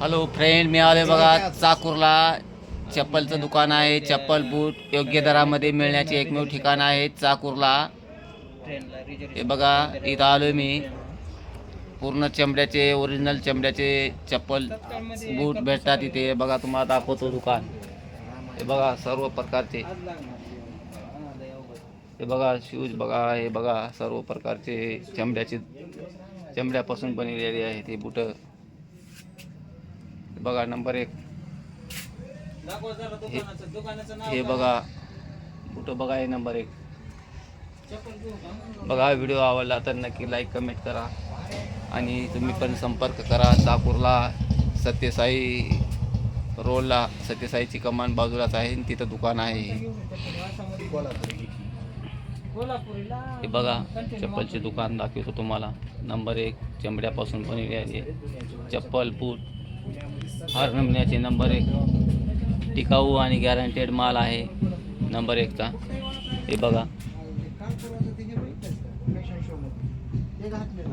Hello friend मी आलोय बघा चाकूरला. चप्पलचं दुकान आहे चप्पल बूट योग्य दरामध्ये मिळण्याचे एकमेव ठिकाण आहे चाकूरला. हे बघा इथं आलोय मी. पूर्ण चमड्याचे ओरिजिनल चमड्याचे चप्पल बूट भेटतात इथे. हे बघा तुम्हाला दाखवतो दुकान. हे बघा सर्व प्रकारचे. हे बघा शूज बघा हे बघा सर्व प्रकारचे चमड्याचे चमड्यापासून बनवलेले आहे ते बूट. बघा नंबर एक. हे- हे बघा कुठं बघा हे नंबर एक. बघा व्हिडिओ आवडला तर नक्की लाईक कमेंट करा. आणि तुम्ही पण संपर्क करा. चाकूरला सत्यसाई रोडला सत्यसाईची कमान बाजूलाच आहे आणि तिथं दुकान आहे. हे बघा चप्पलचे दुकान दाखवतो तुम्हाला. नंबर एक चमड्यापासून बनवलेली आहे. चप्पल बूट हर नमुन्याचे नंबर एक. टिकाऊ आणि गॅरंटेड माल आहे नंबर एकचा हे बघा.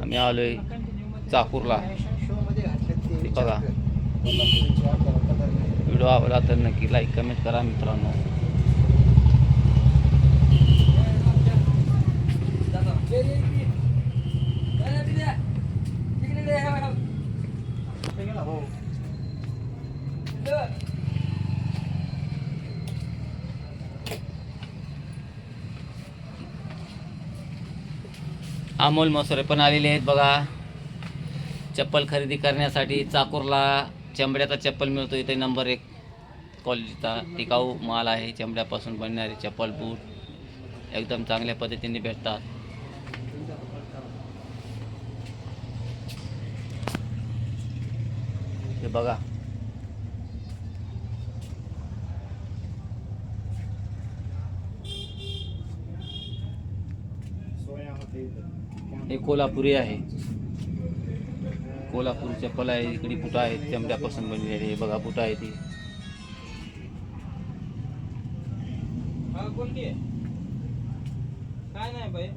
आम्ही आहे चाकूरला. बघा. व्हिडिओ आवडला तर नक्की लाईक कमेंट करा मित्रांनो. हो. अमोल मसुरे पण आलेले आहेत बघा. चप्पल खरेदी करण्यासाठी चाकूरला चमड्याचा चप्पल मिळतो. इथे नंबर एक क्वालिटीचा टिकाऊ माल आहे. चमड्यापासून बनणारे चप्पल बूट एकदम चांगल्या पद्धतीने भेटतात. हे बघा. हे कोल्हापुरी आहे. कोल्हापुरी चप्पल आहे इकडे बुट आहेत चमड्यापासून बनलेले हे बघा बुट आहे ती. हा काय नाही बाई.